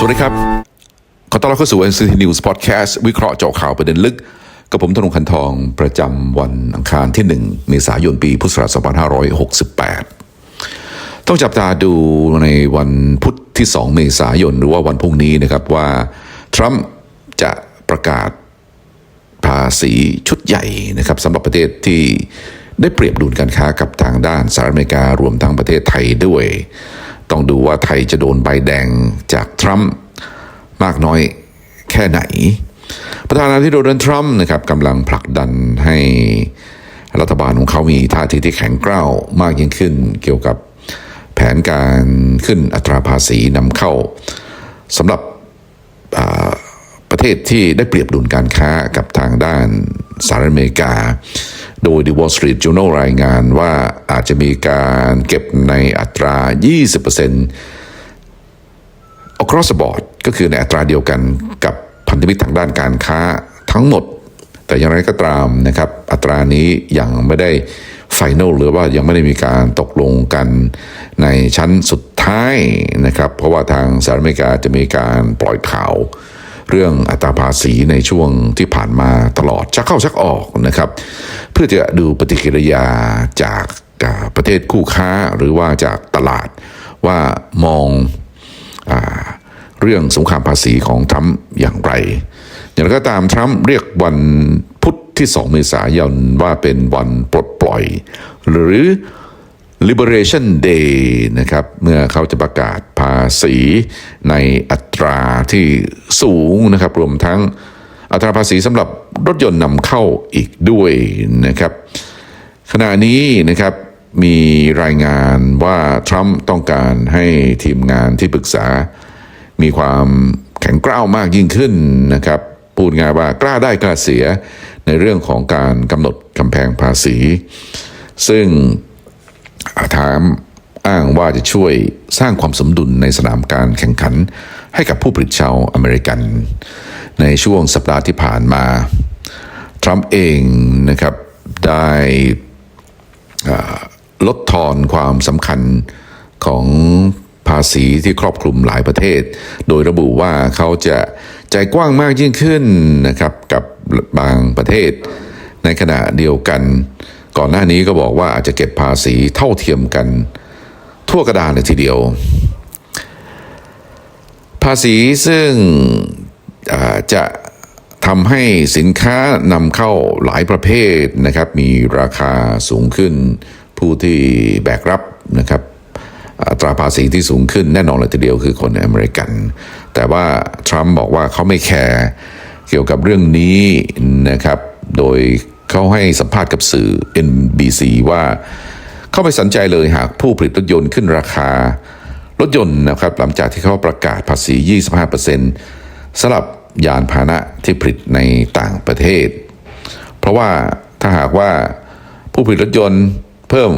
สวัสดีครับ ขอต้อนรับเข้าสู่ NCT News Podcast วิเคราะห์เจาะข่าวประเด็นลึก กับผมธนงคันทองประจำวันอังคารที่ 1 เมษายนปีพุทธศักราช2568 ต้องจับตาดูในวันพุธที่ 2 เมษายน หรือว่าวันพรุ่งนี้นะครับว่า ทรัมป์จะประกาศภาษีชุดใหญ่นะครับสำหรับประเทศที่ได้เปรียบดุลการค้ากับทางด้านสหรัฐอเมริการวมทั้งประเทศไทยด้วย ต้องดูว่าไทยจะโดนใบแดงจากทรัมป์มากน้อยแค่ไหน ประธานาธิบดีโดนัลด์ทรัมป์นะครับกำลังผลักดันให้รัฐบาลของเขามีท่าทีที่แข็งกร้าวมากยิ่งขึ้น เกี่ยวกับแผนการขึ้นอัตราภาษีนำเข้าสำหรับประเทศที่ได้เปรียบดุลการค้ากับทางด้านสหรัฐอเมริกา โดย The Wall Street Journal รายงานว่าอาจจะมีการเก็บในอัตรา 20% across the board ก็คือในอัตราเดียวกันกับพันธมิตรทางด้านการค้าทั้งหมด แต่อย่างไรก็ตามนะครับ อัตรานี้ยังไม่ได้ไฟแนลหรือว่ายังไม่ได้มีการตกลงกันในชั้นสุดท้ายนะครับ เพราะว่าทางสหรัฐอเมริกาจะมีการปล่อยข่าว เรื่องอัตราภาษีในช่วงที่ผ่านมาตลอดชักเข้าชักออกนะครับ เพื่อจะดูปฏิกิริยาจากประเทศคู่ค้าหรือว่าจากตลาดว่ามองอเรื่องสงครามภาษีของทรัมป์อย่างไร อย่างไรก็ตามทรัมป์เรียกวันพุธที่ 2 เมษายนว่าเป็นวันปลดปล่อย หรือ Liberation Day นะครับเมื่อเขาจะประกาศภาษีในอัตราที่สูงนะครับรวมทั้งอัตราภาษีสำหรับรถยนต์นำเข้าอีกด้วยนะครับ ขณะนี้นะครับมีรายงานว่าทรัมป์ต้องการให้ทีมงานที่ปรึกษา มีความแข็งกร้าวมากยิ่งขึ้นนะครับพูดง่ายว่ากล้าได้กล้าเสียในเรื่องของการกำหนดกำแพงภาษี ซึ่ง ถามอ้างว่าจะช่วยสร้างความสมดุลในสนามการแข่งขัน ให้กับผู้ผลิตชาวอเมริกัน ในช่วงสัปดาห์ที่ผ่านมา ทรัมป์เองนะครับได้ลดทอนความสำคัญของภาษีที่ครอบคลุมหลายประเทศ โดยระบุว่าเขาจะใจกว้างมากยิ่งขึ้นนะครับกับบางประเทศ ในขณะเดียวกัน ก่อนหน้านี้ก็บอกว่าอาจจะเก็บภาษีเท่าเทียมกัน ทั่วกระดานเลยทีเดียว ภาษีซึ่งจะทำให้สินค้านำเข้าหลายประเภทนะครับ มีราคาสูงขึ้น ผู้ที่แบกรับนะครับอัตราภาษีที่สูงขึ้นแน่นอนเลยทีเดียวคือคนอเมริกัน แต่ว่าทรัมป์บอกว่าเขาไม่แคร์เกี่ยวกับเรื่องนี้นะครับ โดย เขาให้สัมภาษณ์กับสื่อ NBC ว่า เขาไม่สนใจเลยหากผู้ผลิตรถยนต์ขึ้นราคา รถยนต์นะครับหลังจากที่เขาประกาศภาษี 25%สำหรับยานพาหนะที่ผลิตในต่างประเทศ เพราะว่าถ้าหากว่าผู้ผลิตรถยนต์เพิ่ม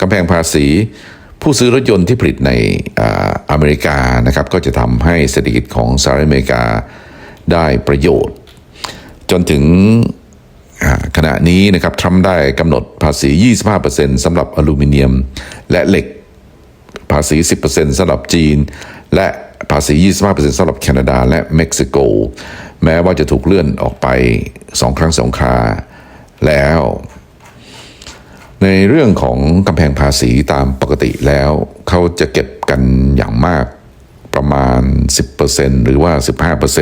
กำแพงภาษี ผู้ซื้อรถยนต์ที่ผลิตในอเมริกานะครับก็จะทำให้เศรษฐกิจของสหรัฐอเมริกาได้ประโยชน์ จนถึง ขณะนี้นะครับทรัมป์ได้กำหนดภาษี 25%สำหรับอลูมิเนียม และเหล็กภาษี 10%สำหรับจีน และภาษี 25%สำหรับแคนาดาและเม็กซิโก แม้ว่าจะถูกเลื่อนออกไปสองครั้งสองคราแล้ว ในเรื่องของกำแพงภาษีตามปกติแล้ว เขาจะเก็บกันอย่างมากประมาณ 10%หรือว่า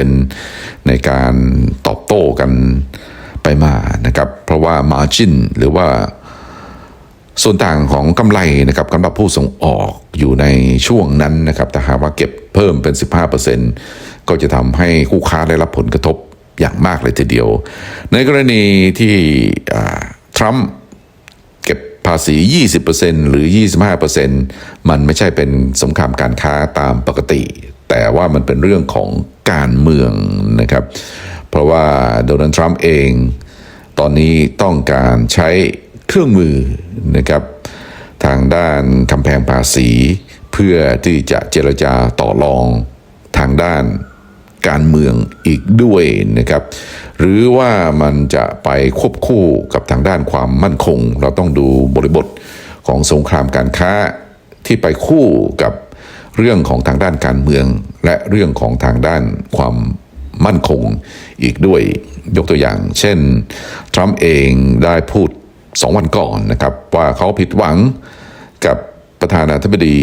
15%ในการตอบโต้กัน ไปมานะครับเพราะว่า margin หรือว่าส่วนต่างของกำไรนะครับสำหรับผู้ส่งออกอยู่ในช่วงนั้นนะครับแต่หากว่าเก็บเพิ่มเป็น 15%ก็จะทำให้คู่ค้าได้รับผลกระทบอย่างมากเลยทีเดียว ในกรณีที่ทรัมป์เก็บภาษี 20%หรือ 25%มันไม่ใช่เป็นสงครามการค้าตามปกติ แต่ว่ามันเป็นเรื่องของการเมืองนะครับ เพราะว่าโดนัลด์ทรัมป์เอง ตอนนี้ต้องการใช้เครื่องมือนะครับทางด้านกำแพงภาษี เพื่อที่จะเจรจาต่อรองทางด้านการเมืองอีกด้วยนะครับ หรือว่ามันจะไปควบคู่กับทางด้านความมั่นคง เราต้องดูบริบทของสงครามการค้าที่ไปคู่กับเรื่องของทางด้านการเมือง และเรื่องของทางด้านความ มั่นคงอีกด้วยยกตัวอย่าง เช่น ทรัมป์เองได้พูดสองวันก่อนนะครับ ว่าเขาผิดหวังกับประธานาธิบดี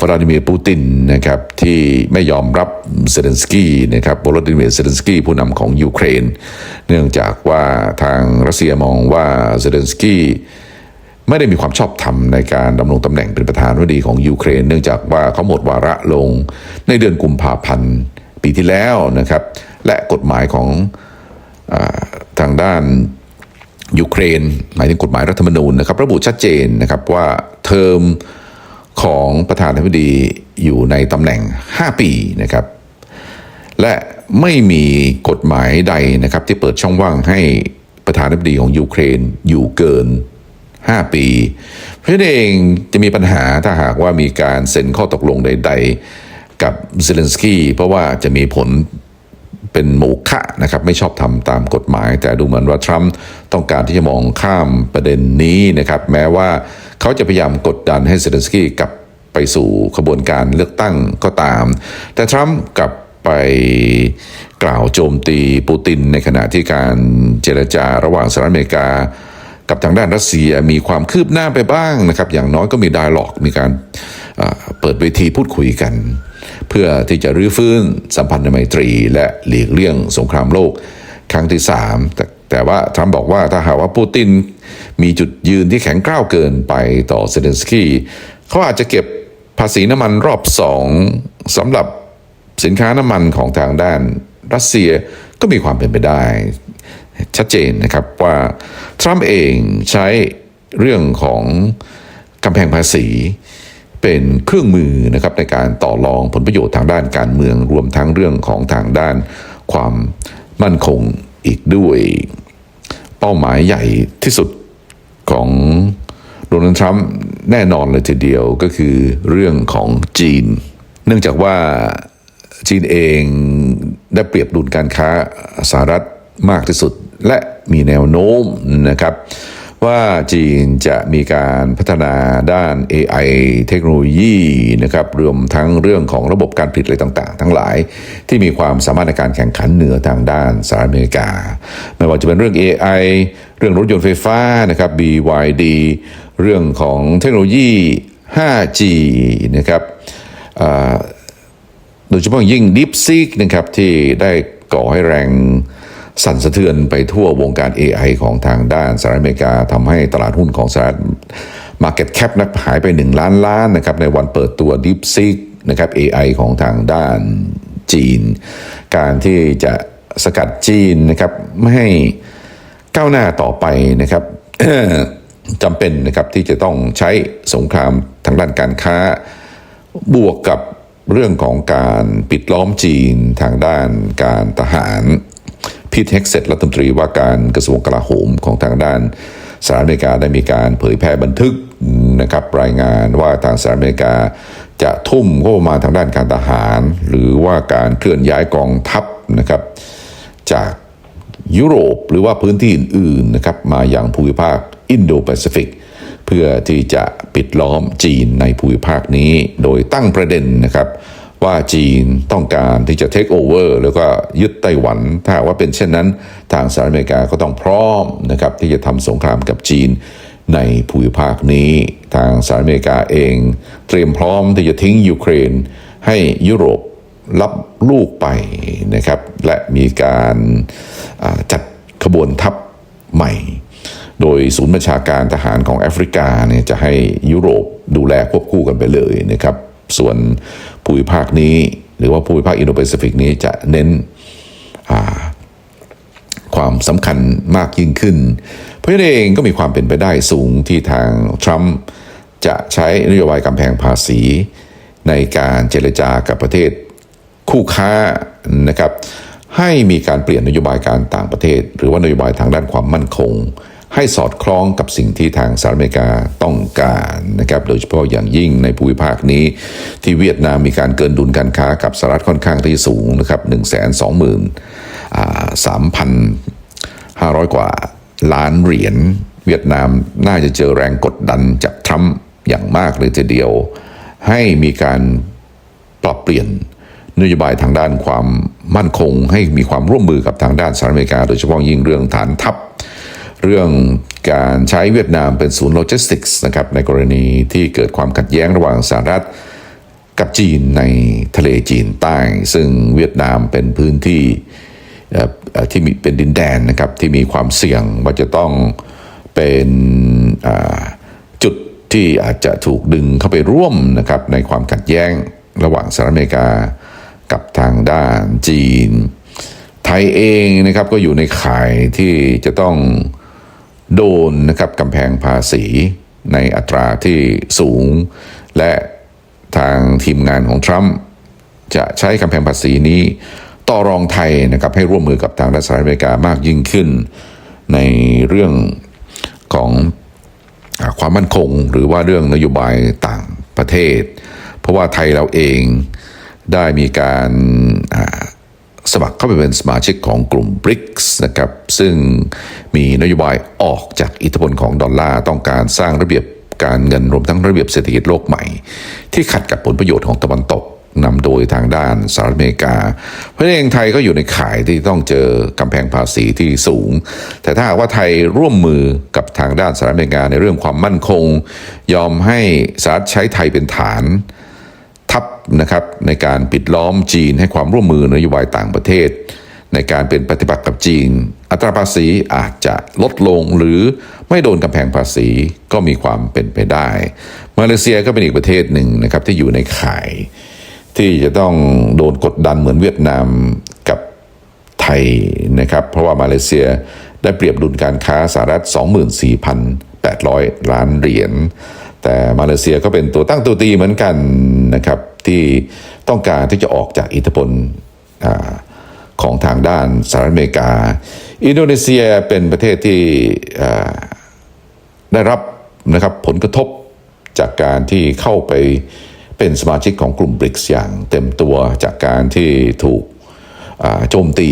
วลาดิเมียร์ปูตินนะครับที่ไม่ยอมรับเซเลนสกี้นะครับโวลดิเมียร์เซเลนสกี้ผู้นำของยูเครน เนื่องจากว่าทางรัสเซียมองว่าเซเลนสกี้ไม่ได้มีความชอบธรรมในการดำรงตำแหน่งเป็นประธานาธิบดีของยูเครน เนื่องจากว่าเขาหมดวาระลงในเดือนกุมภาพันธ์ ปีที่แล้วนะครับ และกฎหมายของอทางด้านยูเครนหมายถึงกฎหมายรัฐธรรมนูญนะครับ ระบุชัดเจนนะครับว่าเทอมของประธานาธิบดีอยู่ในตำแหน่ง 5 ปีนะครับ และไม่มีกฎหมายใดนะครับ ที่เปิดช่องว่างให้ประธานาธิบดีของยูเครนอยู่เกิน 5 ปี เพราะนั้นเองจะมีปัญหาถ้าหากว่ามีการเซ็นข้อตกลงใด ๆ กับเซเลนสกี้เพราะว่าจะมีผลเป็นโมฆะนะครับไม่ชอบทำตามกฎหมาย แต่ดูเหมือนว่าทรัมป์ต้องการที่จะมองข้ามประเด็นนี้นะครับแม้ว่าเขาจะพยายามกดดันให้เซเลนสกี้กลับไปสู่ขบวนการเลือกตั้งก็ตาม แต่ทรัมป์กลับไปกล่าวโจมตีปูตินในขณะที่การเจรจาระหว่างสหรัฐอเมริกา กับทางด้านรัสเซียมีความคืบหน้าไปบ้างนะครับ อย่างน้อยก็มีดายล็อกมีการเปิดเวทีพูดคุยกัน เพื่อที่จะรื้อฟื้นสัมพันธไมตรี และหลีกเลี่ยงสงครามโลกครั้งที่สามแต่แต่ว่าทรัมป์บอกว่าถ้าหากว่าปูตินมีจุดยืนที่แข็งกร้าวเกินไปต่อเซเลนสกี้เขาอาจจะเก็บภาษีน้ำมันรอบสองสำหรับสินค้าน้ำมันของทางด้านรัสเซียก็มีความเป็นไปได้ ชัดเจนนะครับว่าทรัมป์เองใช้เรื่องของกำแพงภาษีเป็นเครื่องมือนะครับในการต่อรองผลประโยชน์ทางด้านการเมืองรวมทั้งเรื่องของทางด้านความมั่นคงอีกด้วย เป้าหมายใหญ่ที่สุดของโดนัลด์ทรัมป์แน่นอนเลยทีเดียวก็คือเรื่องของจีน เนื่องจากว่าจีนเองได้เปรียบดุลการค้าสหรัฐมากที่สุด และมีแนวโน้มนะครับว่าจีนจะมีการพัฒนาด้าน AI เทคโนโลยีนะครับรวมทั้งเรื่องของระบบการผลิตอะไรต่างๆ ทั้งหลายที่มีความสามารถในการแข่งขันเหนือทางด้านสหรัฐอเมริกา ไม่ว่าจะเป็นเรื่อง AI เรื่องรถยนต์ไฟฟ้านะครับ BYD เรื่องของเทคโนโลยี 5G นะครับโดยเฉพาะยิ่ง DeepSeek นะครับที่ได้ก่อให้แรง สั่นสะเทือนไปทั่ววงการ AI ของทางด้านสหรัฐอเมริกาทำให้ตลาดหุ้นของสหรัฐ Market Cap นักหายไป 1 ล้านล้านนะครับในวันเปิดตัว DeepSeek นะครับ AI ของทางด้านจีน การที่จะสกัดจีนนะครับไม่ให้ก้าวหน้าต่อไปนะครับจำเป็นนะครับที่จะต้องใช้สงครามทางด้านการค้า บวกกับเรื่องของการปิดล้อมจีนทางด้านการทหาร พีทเฮกเซตรัฐมนตรีว่าการกระทรวงกลาโหมของทางด้านสหรัฐอเมริกาได้มีการเผยแพร่บันทึกนะครับรายงานว่าทางสหรัฐอเมริกาจะทุ่มงบประมาณทางด้านการทหาร หรือว่าการเคลื่อนย้ายกองทัพนะครับจากยุโรปหรือว่าพื้นที่อื่นๆนะครับมาอย่างภูมิภาคอินโดแปซิฟิกเพื่อที่จะปิดล้อมจีนในภูมิภาคนี้ โดยตั้งประเด็นนะครับ ว่าจีนต้องการที่จะเทคโอเวอร์แล้วก็ยึดไต้หวัน ถ้าว่าเป็นเช่นนั้น ทางสหรัฐอเมริกาก็ต้องพร้อมนะครับที่จะทำสงครามกับจีนในภูมิภาคนี้ ทางสหรัฐอเมริกาเอง เตรียมพร้อมที่จะทิ้งยูเครน ให้ยุโรปรับลูกไปนะครับ และมีการจัดขบวนทัพใหม่ โดยศูนย์บัญชาการทหารของแอฟริกาเนี่ยจะให้ยุโรปดูแลควบคู่กันไปเลยนะครับ ส่วน ภูมิภาคนี้ หรือว่าภูมิภาคอินโดแปซิฟิกนี้จะเน้นความสำคัญมากยิ่งขึ้น เพราะนั้นเองก็มีความเป็นไปได้สูงที่ทางทรัมป์จะใช้นโยบายกำแพงภาษี ในการเจรจากับประเทศคู่ค้านะครับให้มีการเปลี่ยนนโยบายการต่างประเทศ หรือว่านโยบายทางด้านความมั่นคง ให้สอดคล้องกับสิ่งที่ทางสหรัฐอเมริกาต้องการนะครับโดยเฉพาะอย่างยิ่งในภูมิภาคนี้ ที่เวียดนามมีการเกินดุลการค้ากับสหรัฐค่อนข้างที่สูงนะครับ1 2 3 5 0 0 กว่าล้านเหรียญเวียดนามน่าจะเจอแรงกดดันจากทรัมป์อย่างมากเลยทีเดียว ให้มีการปรับเปลี่ยนนโยบายทางด้านความมั่นคง ให้มีความร่วมมือกับทางด้านสหรัฐอเมริกา โดยเฉพาะยิ่งเรื่องฐานทัพ เรื่องการใช้เวียดนามเป็นศูนย์โลจิสติกส์นะครับในกรณีที่เกิดความขัดแย้งระหว่างสหรัฐกับจีนในทะเลจีนใต้ ซึ่งเวียดนามเป็นพื้นที่ที่มีเป็นดินแดนนะครับที่มีความเสี่ยงว่าจะต้องเป็นจุดที่อาจจะถูกดึงเข้าไปร่วมนะครับในความขัดแย้งระหว่างสหรัฐอเมริกากับทางด้านจีน ไทยเองนะครับก็อยู่ในข่ายที่จะต้อง โดนนะครับกำแพงภาษีในอัตราที่สูง และทางทีมงานของทรัมป์จะใช้กำแพงภาษีนี้ ต่อรองไทยนะครับให้ร่วมมือกับทางรัฐสหรัฐอเมริกามากยิ่งขึ้น ในเรื่องของความมั่นคง หรือว่าเรื่องนโยบายต่างประเทศ เพราะว่าไทยเราเองได้มีการ สมัครเข้าไปเป็นสมาชิกของกลุ่ม BRICS นะครับ ซึ่งมีนโยบายออกจากอิทธิพลของดอลลาร์ต้องการสร้างระเบียบการเงินรวมทั้งระเบียบเศรษฐกิจโลกใหม่ ที่ขัดกับผลประโยชน์ของตะวันตกนำโดยทางด้านสหรัฐอเมริกา เพราะฉะนั้นเองไทยก็อยู่ในข่ายที่ต้องเจอกำแพงภาษีที่สูง แต่ถ้าว่าไทยร่วมมือกับทางด้านสหรัฐอเมริกาในเรื่องความมั่นคง ยอมให้สหรัฐใช้ไทยเป็นฐาน นะครับในการปิดล้อมจีนให้ความร่วมมือนโยบายต่างประเทศ ในการเป็นปฏิบัติกับจีน อัตราภาษีอาจจะลดลงหรือไม่โดนกำแพงภาษีก็มีความเป็นไปได้ มาเลเซียก็เป็นอีกประเทศหนึ่งนะครับที่อยู่ในข่าย ที่จะต้องโดนกดดันเหมือนเวียดนามกับไทยนะครับเพราะว่ามาเลเซียได้เปรียบดุลการค้าสหรัฐ 24,800 ล้านเหรียญแต่มาเลเซียก็เป็นตัวตั้งตัวตีเหมือนกันนะครับ ที่ต้องการที่จะออกจากอิทธิพลของทางด้านสหรัฐอเมริกา อินโดนีเซียเป็นประเทศที่ได้รับนะครับผลกระทบจากการที่เข้าไปเป็นสมาชิกของกลุ่มบริกส์อย่างเต็มตัวจากการที่ถูกโจมตี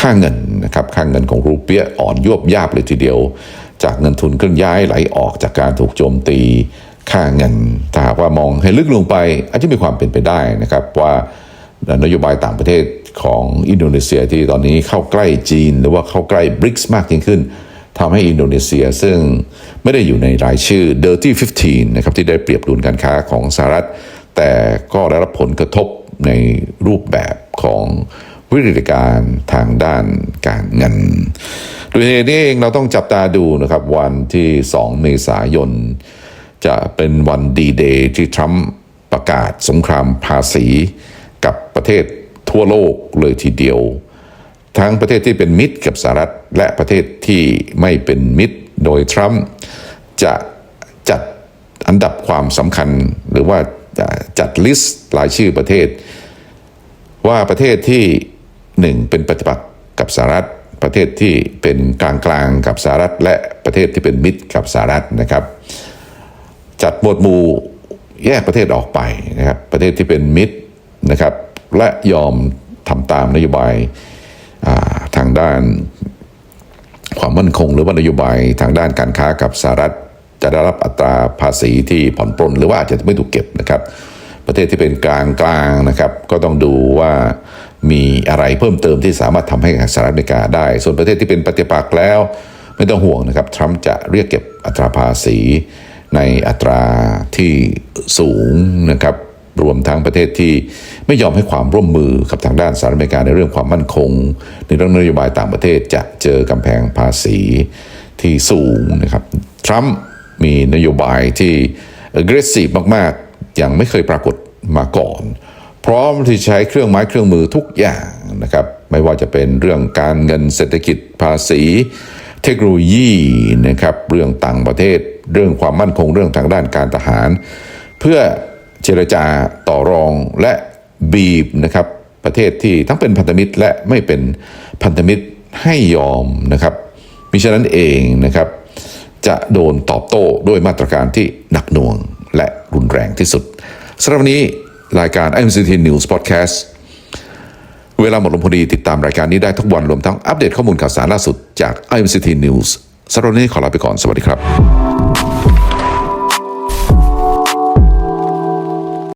ค่าเงินนะครับค่าเงินของรูเปียอ่อนยวบยาบเลยทีเดียว จากเงินทุนเคลื่อนย้ายไหลออกจากการถูกโจมตี ค่าเงินถ้าหากว่ามองให้ลึกลงไป อาจจะมีความเป็นไปได้นะครับว่านโยบายต่างประเทศของอินโดนีเซียที่ตอนนี้เข้าใกล้จีน หรือว่าเข้าใกล้บริกส์มากยิ่งขึ้นทำให้อินโดนีเซียซึ่งไม่ได้อยู่ในรายชื่อ Dirty 15 นะครับที่ได้เปรียบดุลการค้าของสหรัฐ แต่ก็ได้รับผลกระทบในรูปแบบของวิกฤตการทางด้านการเงินโดยเหตุนี้เองเราต้องจับตาดูนะครับวันที่ 2 เมษายน จะเป็นวันดีเดย์ที่ทรัมป์ประกาศสงครามภาษีกับประเทศทั่วโลกเลยทีเดียว ทั้งประเทศที่เป็นมิตรกับสหรัฐและประเทศที่ไม่เป็นมิตรโดยทรัมป์จะจัดอันดับความสำคัญหรือว่าจัดลิสต์รายชื่อประเทศ ว่าประเทศที่หนึ่งเป็นปฏิบัติกับสหรัฐประเทศที่เป็นกลางกลางกับสหรัฐ และประเทศที่เป็นมิตรกับสหรัฐนะครับ จัดหมวดหมู่แยกประเทศออกไปนะครับประเทศที่เป็นมิตรนะครับและยอมทำตามนโยบายาทางด้านความมั่นคง หรือว่านโยบายทางด้านการค้ากับสหรัฐจะได้รับอัตราภาษีที่ผ่อนปลนหรือว่าอาจจะไม่ถูกเก็บนะครับ ประเทศที่เป็นกลางกลางนะครับ ก็ต้องดูว่ามีอะไรเพิ่มเติมที่สามารถทำให้สหรัฐอเมริกาได้ ส่วนประเทศที่เป็นปฏิปักษ์แล้ว ไม่ต้องห่วงนะครับทรัมป์จะเรียกเก็บอัตราภาษี ในอัตราที่สูงนะครับรวมทั้งประเทศที่ไม่ยอมให้ความร่วมมือกับทางด้านสหรัฐอเมริกาในเรื่องความมั่นคง ในเรื่องนโยบายต่างประเทศจะเจอกำแพงภาษีที่สูงนะครับทรัมป์มีนโยบายที่ aggressive มากๆอย่างไม่เคยปรากฏมาก่อน พร้อมที่ใช้เครื่องไม้เครื่องมือทุกอย่างนะครับไม่ว่าจะเป็นเรื่องการเงินเศรษฐกิจภาษี เทคโนโลยีนะครับเรื่องต่างประเทศ เรื่องความมั่นคงเรื่องทางด้านการทหาร เพื่อเจรจาต่อรองและบีบนะครับประเทศที่ทั้งเป็นพันธมิตรและไม่เป็นพันธมิตรให้ยอมนะครับมิฉะนั้นเองนะครับจะโดนตอบโต้ด้วยมาตรการที่หนักหน่วงและรุนแรงที่สุดสำหรับวันนี้รายการ MCT News Podcast เวลาหมดลงพอดีติดตามรายการนี้ได้ทุกวันรวมทั้งอัปเดตข้อมูลข่าวสารล่าสุดจาก IMCT News สำหรับวันนี้ขอลาไปก่อนสวัสดีครับ